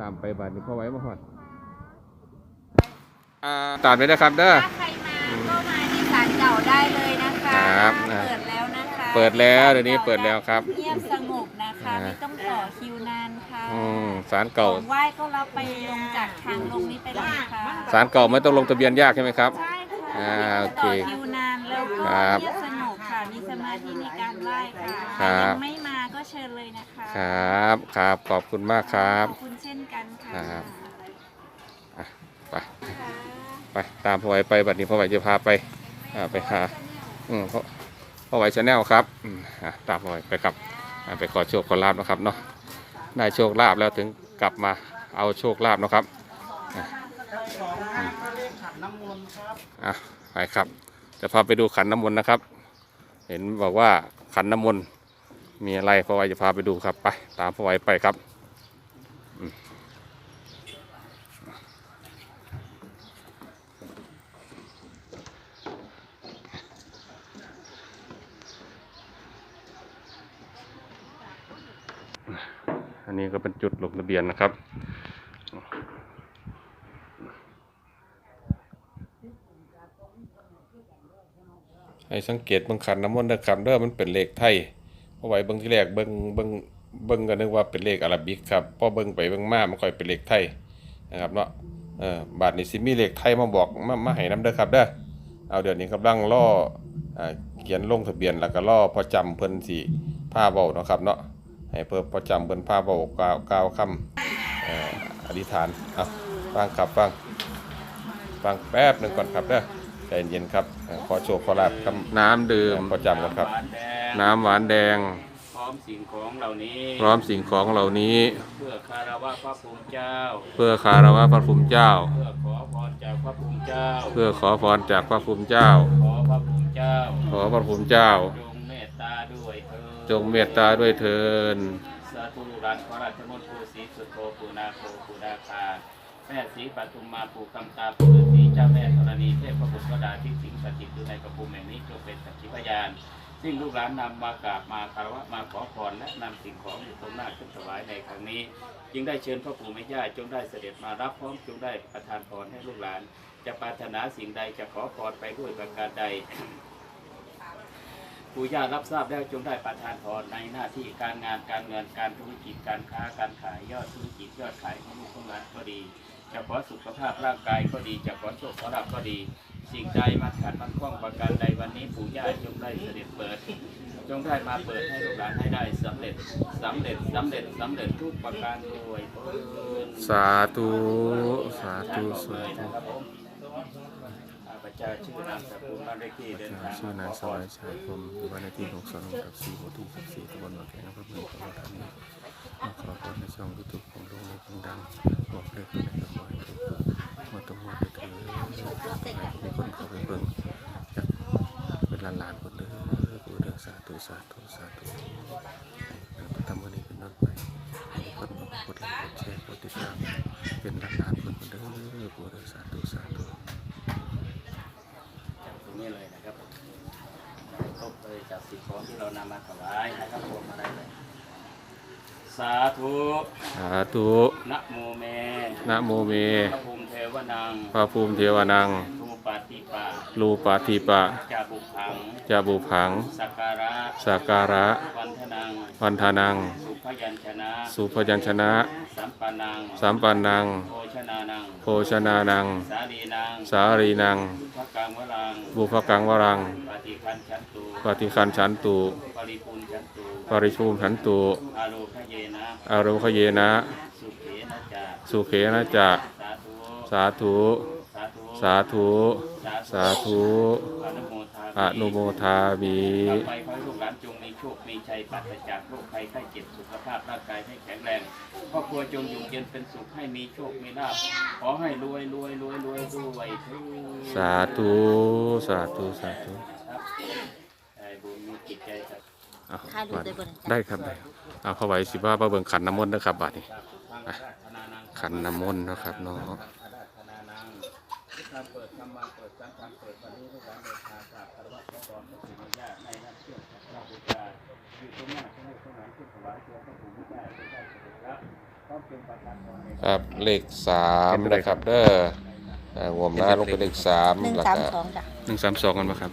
ตามไปบาดนี้พ่อไว้มาหอดอ่าตามไปนะครับเด้อ ถ้าใครมาก็มาที่ศาลเก่าได้เลยนะคะครับเปิดแล้วนะคะเปิดแล้วเดี๋ยวนี้เปิดแล้วครับ เงียบสงบนะคะอ่าไม่ต้องต่อคิวนานค่ะอืมสารขเก่า องไหว้ก็รับไปลงจากทางลงนี้ไปเลยค่ะสารเก่าไม่ต้องลงทะเบียนยากใช่ไหมครับ ใช่ค่ะอ่าโอเคต่อคิวนานแล้วก็ครับเงียบสงบค่ะมีสมาธิในการไหว้ค่ะครัถ้าบยังไม่มาก็เชิญเลยนะคะครับ ครับ ขอบคุณมากครับ ขอบคุณเช่นกันค่ะครับไปไปตามพ่อไว้ไปบัดนี้พ่อไว้จะพาไปอ่าไปหาอืมพ่อพ่อไว้ชาแนลครับอืมอะตามพ่อไว้ไปครับอ่าไปขอโชคขอลาบนะครับเนาะได้โชคลาบแล้วถึงกลับมาเอาโชคลาบนะครับอะอืมอะไปครับ จะพาไปดูขันน้ำมนต์นะครับ เห็นบอกว่าขันน้ำมนต์มีอะไรพ่อไว้จะพาไปดูครับไป ตามพ่อไว้ไปครับ อันนี้ก็เป็นจุดลงทะเบียนนะครับ ให้สังเกตบางขันน้ำมนต์นะครับเด้อมันเป็นเลขไทยเพราะไว้เบางที่แรกเบิ่งเบิ่งเบิ่งก็นึกว่าเป็นเลขอาราบิกครับพอเบิ่งไปเบิ่งมามันค่อยเป็นเลขไทยนะครับเนาะเออบาทนี้สิมีเลขไทยมาบอกมามาให้นํเด้อครับเด้อเอาเดี๋ยวนี้กำลังล่อเขียนลงทะเบียนแล้วก็ล่อพอจำเพิ่นสิพาเว้าเนาะครับเนาะ ให้เพิ่นพอจำเพิ่นพาเว้ากล่าวกล่าวคำเอ่ออธิษฐานเอาฟังครับฟังฟังแป๊บหนึ่งก่อนครับเด้อใจเย็นๆครับเอ่อขอโชคขอลาบคำน้ำดื่มประจำกันครับหวานแดงน้ำหวานแดงพร้อมสิ่งของเหล่านี้พร้อมสิ่งของเหล่านี้ เพื่อคารวะพระภูมิเจ้า เพื่อคารวะพระภูมิเจ้า เพื่อขอพรจากพระภูมิเจ้า เพื่อขอพรจากพระภูมิเจ้า ขอพระภูมิเจ้า ขอพระภูมิเจ้า จงเมตตาด้วยเถินสาธุรันขอราชมนต์ภูสีสุโธปูนาโคปูดาคาแม่ศรีปทุมมาปูคำตาปูฤาษีเจ้าแม่ธรณีเทพพระบุตรวดาที่สิงสถิตอยู่ในกระภูมิแห่งนี้จงเป็นสักขีพยานซึ่งลูกหลานนำมากราบมาคารวะมาขอพรและนำสิ่งของอยู่ตรงหน้าขึ้นถวายในครั้งนี้ จึงได้เชิญพระปู่แม่ย่าจงได้เสด็จมารับพร้อมจงได้ประทานพรให้ลูกหลาน จะปรารถนาสิ่งใดจะขอพรไปด้วยประการใด ปู่ย่ารับทราบแล้วจงได้ประทานพรในหน้าที่การงานการเงินการธุรกิจการค้าการขายยอดธุรกิจยอดขายของลูกของหลานก็ดีจะขอสุขภาพร่างกายก็ดีจะขอโชคขอลาภก็ดี สิ่งใดมันขัดมันข้องประการใดวันนี้ปู่ย่าจงได้เสด็จเปิด จงได้มาเปิดให้ลูกหลานให้ได้สำเร็จสำเร็จสำเร็จสำเร็จทุกประการโดยเถิดสาธุสาธุสาธุ นะครับผมข้าพเจ้าชื่อนามสกุลบ้านเลขที่เดินทางชื่อนายสวายชัยพรมอยู่บ้านเลขที่6 2กับ4หมู่ที่14ตำบลหนองแขงอำเภอเมืองจังหวัดธานีมาขอพรในช่องยูทูบของลุงเล็กดังบอกเลขตัวไหนก็ขอให้ถูกมาตรงวันเถิดมีคนเข้าไปเบิ่งอยากเป็นล้านๆคนเด้อผู้เด้อสาธุสาธุสาธุให้เราทำวันนี้เป็นต้นไปให้คนกดไลค์กดแชร์กดติดตามเป็นล้านๆคนเด้อผู้เด้อสาธุสาธุ จากตรงนี้เลยนะครับครบเลยจาก สิ่งของที่เรานำมาถวายนะครับรวมมาได้เลยสาธุสาธุนะโมเมนะโมเมพระภูมิเทวนังพระภูมิเทวานัง ทูปาติปารูปาทิปะจาบุพังจาบุผัง สักการะสักการะ วันทนังวันทานัง สุพยัญชนะ สุพยัญชนะ สัมปานังสัมปันนัง โภชนานัง โภชนานัง สาลีนังสารีนังพระกังวรัง บุพกังวรัง ปฏิคันชันตุปฏิคันฉันตุ ปริปุณชันตุ ปริชูมฉันตุ อาโลคเยนะ อารุขเยนะ สุเขนะจาสุเขนะจะ สาธุ สาธุ สาธุ สาธุอนุโมทามทามิต่อไปขอให้ลูกหลานจงมีโชค มีชัยปราศจากโรคภัยไข้เจ็บสุขภาพร่างกายให้แข็งแรงครอบครัวจงอยู่เย็นเป็นสุขให้มีโชค มีลาภขอให้รวยรวยรวยรวยรวยสาธุ สาธุ สาธุได้ครับได้เอาเข้าไว้สิว่าเบิ่งขันน้ำมนต์นะครับบัดนี้านนังขันน้ำมนต์นะครับเนาะ อาราธนานังทำเปิดทำมาเปิดสังฆเปิดวันนี้ลูกหลานเดินทางกราบคารวะขอพรพระปู่แม่ย่าในน้ำเชื่อมพระบูชาอยู่ตรงหน้าพระลูกพระหลานขึ้นถวายตัวพระปู่แม่ย่าได้เสด็จแล้วครับเลขสามนะครับเด้ออ่างวมหน้าลงเป็นเลขสามหนึ่งแล้วสามก็สองจ้ะหนึ่งสามสองกันมาครับ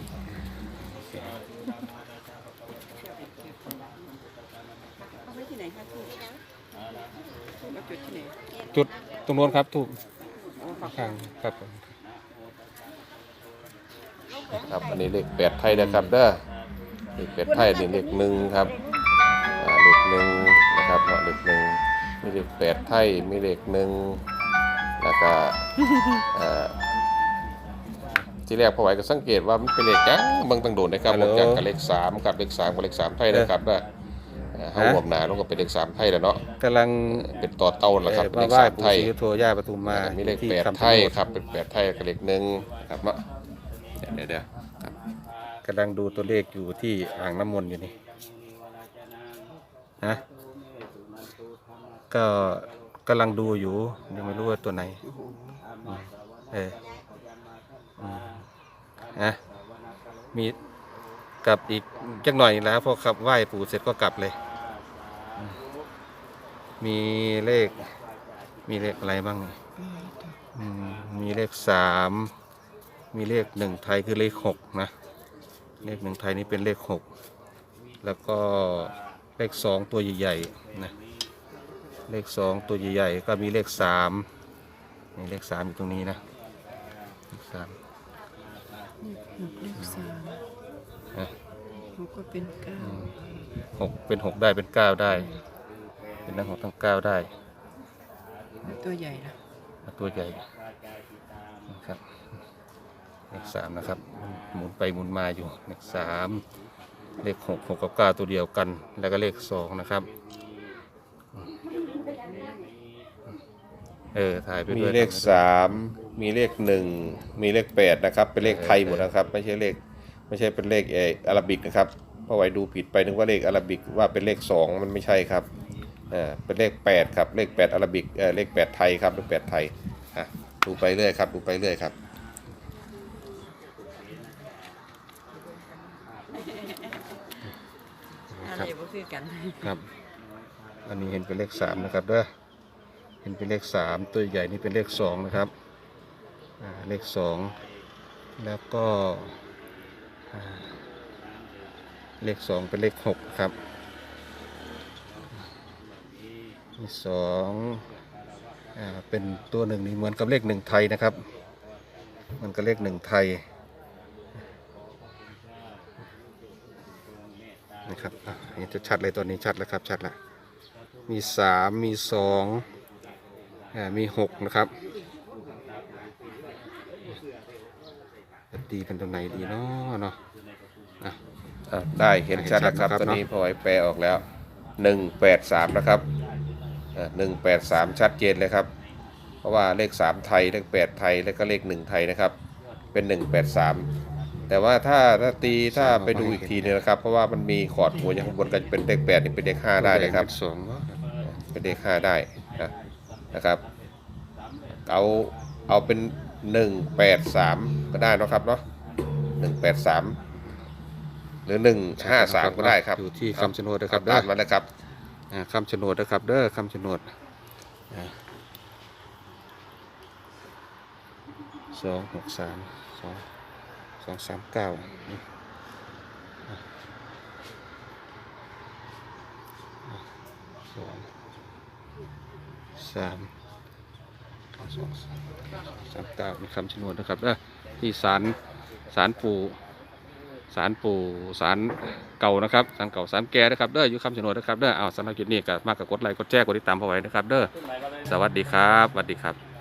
เอาไว้ที่ไหนคะทูบมาจุดที่ไหนจุดตรงโน้นครับถูกอ๋อฝักข้างครับผม ครับอันนี้เลขแปดไทยนะครับเด้อเลขแปดไทยนี่เลขหนึ่งครับอ่าเลขหนึ่งนะครับเนาะเลขหนึ่งมีเลขแปดไทยมีเลขหนึ่งแล้วก็เอ่อที่แรกพอไหวก็สังเกตว่ามันเป็นเลขจังเบางตังโดนนะครับบางจากกับเลขสามกับเลขสามกับเลขสามไทยนะครับเด้อเอ่อเฮาหวมหนาลงก็เป็นเลขสามไทยแล้วเนาะกำลังเป็นต่อเต้าแล้วครับเป็นมาเลขไหว้สามปู่ไทย ศรีสุโธย่าปทุมมามีเลขที่แปดคำชะโนไทยครับเป็นแปดไทยกับเลขหนึ่งครับเนาะ เดี๋ยวเดี๋ยวครับกำลังดูตัวเลขอยู่ที่อ่างน้ำมนต์อยู่นี่นะก็กำลังดูอยู่ยังไม่รู้ว่าตัวไหนอืมเอออืมนะมีกลับอีกจักหน่อยแล้วพอขับไหว้ปู่เสร็จก็กลับเลยอืมมีเลข มีเลขอะไรบ้างนี่อืมมีเลขสาม มีเลขหนึ่งไทยคือเลขหกนะ เลขหนึ่งไทยนี่เป็นเลขหกแล้วก็เลขสองตัวใหญ่ๆนะเลขสองตัวใหญ่ๆก็มีเลขสามมีเลขสามอยู่ตรงนี้นะเลขสามเลขสามนะหกก็เป็นเก้าหกเป็นหกได้เป็นเก้าได้ เป็นทั้งหกทั้งเก้าได้ตัวใหญ่นะตัวใหญ่นะครับ เลขสามนะครับ หมุนไปหมุนมาอยู่เลขสามเลขหกหกกับเก้าตัวเดียวกัน แล้วก็เลขสองนะครับ เออถ่ายไปมีด้วยเลขสามมีเลขหนึ่งมีเลขแปดนะครับ เป็นเลขไทยหมดนะครับ ไม่ใช่เลข ไม่ใช่เป็นเลขเอออาราบิกนะครับเพราะไว้ดูผิดไปนึกว่าเลขอาราบิกว่าเป็นเลขสองมันไม่ใช่ครับเออเป็นเลขแปดครับเลขแปดอาราบิกเออเลขแปดไทยครับเลขแปดไทยอะดูไปเรื่อยครับ ดูไปเรื่อยครับ อะไรบ่ คือกันครับ อันนี้เห็นเป็นเลขสามนะครับเด้อเห็นเป็นเลขสามตัวใหญ่นี่เป็นเลขสองนะครับอ่าเลขสองแล้วก็อ่าเลขสองเป็นเลขหกครับมีสองอ่าเป็นตัวหนึ่งนี่เหมือนกับเลขหนึ่งไทยนะครับ มันกับเลขหนึ่งไทย นะครับอะเห็นจะชัดเลยตัวนี้ชัดแล้วครับชัดแล้วมีสามมีสองอ่ามีหกนะครับจะตีเป็นตัวไหนดีเนาะเนาะอะอะได้เห็นชัดแล้วครับเห็นชัดนะครับตอนนี้พอไว้แปลออกแล้วหนึ่งแปดสามนะครับหนึ่งแปดสามชัดเจนเลยครับ เพราะว่าเลขสามไทยเลขแปดไทย แล้วก็เลขหนึ่งไทยนะครับ เป็นหนึ่งแปดสาม แต่ว่าถ้าถ้าตีถ้าไปดูอีกทีนึงนะครับ เพราะว่ามันมีขอดหัวอย่างข้างบนก็จะเป็นเลขแปดนี่เป็นเลขห้าได้เลยครับเป็นสองเนาะเป็นเลขห้าได้นะนะครับ เอาเอาเป็นหนึ่งแปดสามก็ได้เนอะครับเนาะหนึ่งแปดสามหรือหนึ่งห้าสามก็ได้ครับอยู่ที่คำชะโนดนะคครัรับบตามนั้นนะครับ อ่าคำชะโนดนะครับเด้อคำชะโนดอ่าสองหกสามสอง สองสามเก้าสองสามสองสามเก้ามีคำชะโนดนะครับเด้อที่ศาลศาลปู่ศาลปู่ศาลเก่านะครับศาลเก่าศาลแก่นะครับเด้ออยู่คำชะโนดนะครับเด้อเอาสำหรับจุดนี้ก็มากกับกดไลค์กดแชร์กดติดตามเอาไว้นะครับเด้อสวัสดีครับสวัสดีครับ